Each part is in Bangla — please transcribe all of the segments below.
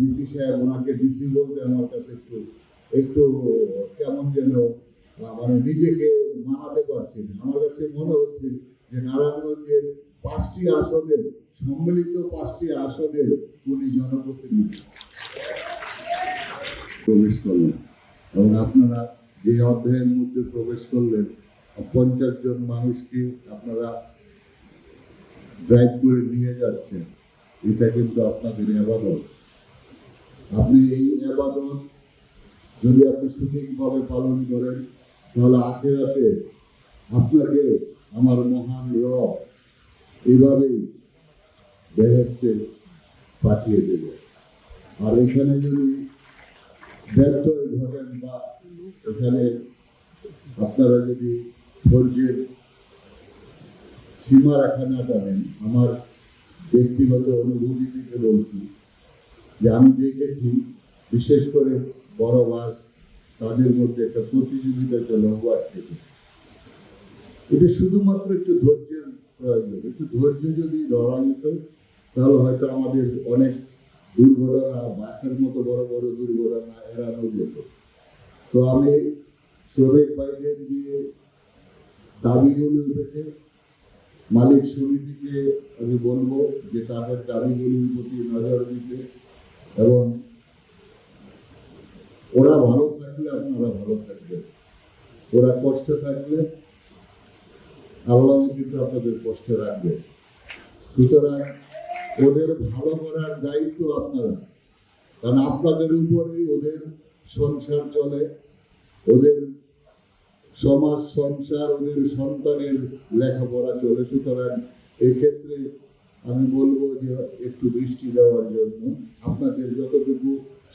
ডিসি সাহেব, ওনাকে ডিসি বলতে আমার কাছে একটু একটু কেমন যেন মানে নিজেকে মানাতে পারছি আমার কাছে মনে হচ্ছে যে নারায়ণগঞ্জের পাঁচটি আসনের, সম্মিলিত পাঁচটি আসনের উনি জনপ্রতিনিধি। প্রবেশ করলেন। এবং আপনারা যে অধ্যায়ের মধ্যে প্রবেশ করলেন, পঞ্চাশ জন মানুষকে আপনারা ড্রাইভ করে নিয়ে যাচ্ছেন। এটা কিন্তু আপনাদের আবাদত আপনি এই আবাদত যদি আপনি সঠিকভাবে পালন করেন, তাহলে আখেরাতে আপনাকে আমার মহান রব এভাবেই বেহেস্তে পাঠিয়ে দেবে। আর এখানে যদি ব্যর্থ ঘটেন বা এখানে আপনারা যদি ধৈর্যের সীমা রাখা না টানেন, আমার ব্যক্তিগত অনুভূতি থেকে বলছি যে আমি দেখেছি বিশেষ করে বড় বাস তাদের মধ্যে একটা প্রতিযোগিতা চলে হওয়ার থেকে এটা শুধুমাত্র একটু ধৈর্যের প্রয়োজন। একটু ধৈর্য যদি ধরা যেত তাহলে হয়তো আমাদের অনেক দুর্ঘটনা, বাসের মতো বড় বড় দুর্ঘটনা এড়ানো যেত। তো আমি শ্রমিক ভাইদের যে দাবিগুলো উঠেছে। মালিক সমিতিকে আমি বলব যে তাদের দাবিগুলির প্রতি নজর দিতে এবং ওরা ভালো থাকলে আপনারা ভালো থাকবেন ওরা কষ্ট থাকলে, আল্লাহ কিন্তু আপনাদের কষ্ট রাখবে। সুতরাং ওদের ভালো করার দায়িত্ব আপনারা। কারণ আপনাদের উপরেই ওদের সংসার চলে, ওদের সমাজ, সংসার, ওদের সন্তানের লেখাপড়া চলে। সুতরাং এক্ষেত্রে আমি বলব যে একটু দৃষ্টি দেওয়ার জন্য আপনাদের যতটুকু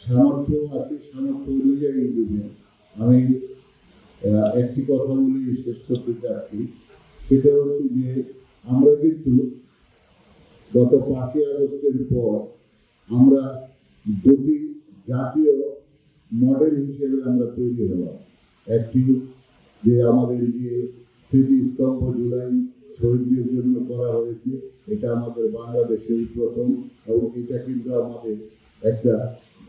সামর্থ্য আছে, সামর্থ্য অনুযায়ী দেবেন আমি একটি কথা বলে শেষ করতে চাচ্ছি। সেটা হচ্ছে যে, আমরা কিন্তু গত পাঁচই আগস্টের পর আমরা দুটি জাতীয় মডেল হিসেবে আমরা তৈরি হলাম। একটি যে আমাদের যে স্মৃতিস্তম্ভ জুলাই শহীদদের জন্য করা হয়েছে, এটা আমাদের বাংলাদেশের প্রথম এবং এটা কিন্তু আমাদের একটা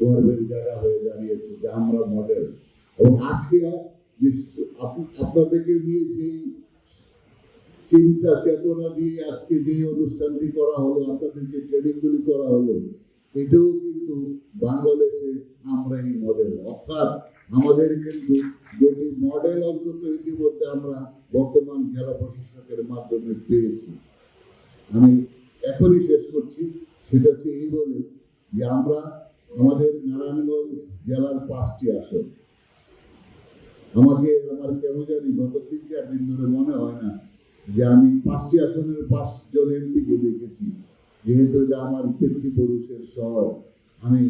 গর্বের জায়গা হয়ে দাঁড়িয়েছে যে আমরা মডেল এবং আজকে যে আপনাদেরকে নিয়ে যেই চিন্তা চেতনা দিয়ে আজকে যে অনুষ্ঠানটি করা হলো, আপনাদের যে ট্রেনিংগুলি করা হলো, এটাও কিন্তু বাংলাদেশে আমরাই মডেল অর্থাৎ আমাদের কিন্তু দুটি মডেল অন্তত ইতিমধ্যে আমরা বর্তমান জেলা প্রশাসকের মাধ্যমে পেয়েছি। আমি এখনই শেষ করছি। সেটা হচ্ছে এই বলে যে আমরা আমাদের নারায়ণগঞ্জ জেলার পাঁচটি আসন আমাকে আমার কেন জানি গত তিন চার দিন ধরে মনে হয় না যে আমি পাঁচটি আসনের পাঁচজন এমপিকে দেখেছি। যেহেতু এটা আমার পিতৃপুরুষের শহর, আমি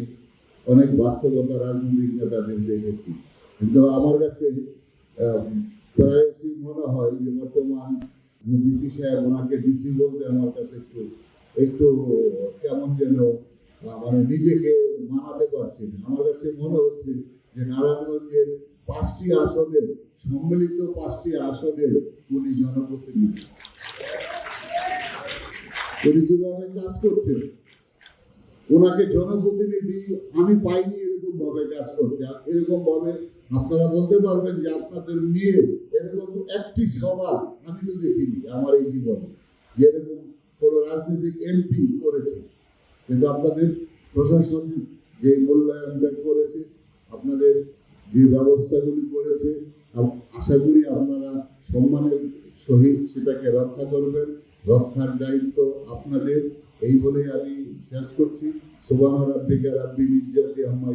অনেক বাস্তবতা রাজনৈতিক নেতাদের দেখেছি। কিন্তু আমার কাছে প্রায়শই মনে হয় যে বর্তমান ডিসি সাহেব ওনাকে ডিসি বলতে আমার কাছে একটু একটু কেমন যেন মানে নিজেকে মানাতে পারছি আমার কাছে মনে হচ্ছে যে নারায়ণগঞ্জের পাঁচটি আসনের সম্মিলিত পাঁচটি আসনের উনি জনপ্রতিনিধি উনি যেভাবে কাজ করছেন, ওনাকে জনপ্রতিনিধি আমি পাইনি এরকম ভাবে কাজ করতে। এরকম ভাবে আপনারা বলতে পারবেন যে আপনাদের নিয়ে এরকম একটি সভা আমি তো দেখিনি আমার এই জীবনে, যে এরকম কোনো রাজনৈতিক এমপি করেছে। কিন্তু আপনাদের প্রশাসন যে মূল্যায়নটা করেছে, আপনাদের যে ব্যবস্থাগুলি করেছে আশা করি আপনারা সম্মানের সহিত সেটাকে রক্ষা করবেন। রক্ষার দায়িত্ব আপনাদের। এই বলেই আমি শেষ করছি। সুবাহ রাব্বিকা রাব্বি ইজ্জাতি আম্মা